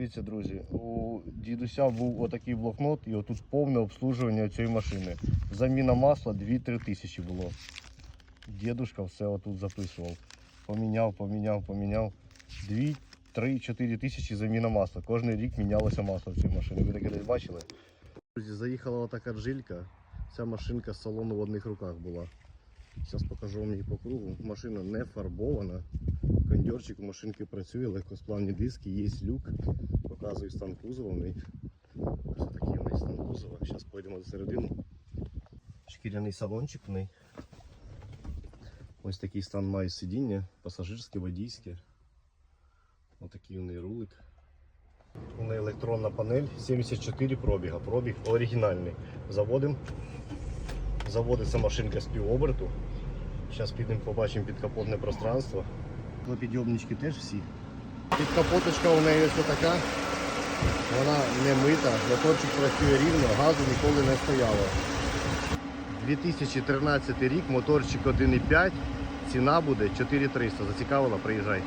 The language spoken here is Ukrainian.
Дивіться, друзі, у дідуся був отакий блокнот, і отут повне обслужування цієї машини. Заміна масла 2-3 тисячі було. Дідушка все отут записував. Поміняв, поміняв, поміняв. 2, 3, 4 тисячі заміна масла. Кожен рік мінялося масло в цій машині. Ви таке десь бачили? Друзі, заїхала отака джилька. Ця машинка з салону в одних руках була. Зараз покажу вам її по кругу. Машина не фарбована. Кондьорчик у машинки працює, легкосплавні диски, є люк. Показую стан кузова. Ось такий неї стан кузова. Зараз поїдемо до середини. Шкіряний салончик в неї. Ось такий стан має сидіння, пасажирське, водійське. Ось такий у неї рулик. У неї електронна панель 74 пробіга. Пробіг оригінальний. Заводимо. Заводиться машинка з півоберту. Зараз підемо побачимо підкапотне пространство. Підйомнички теж всі. Підкапоточка у неї ось така. Вона не мита, моторчик працює рівно, газу ніколи не стояло. 2013 рік, моторчик 1,5, ціна буде 4300. Зацікавила, приїжджай.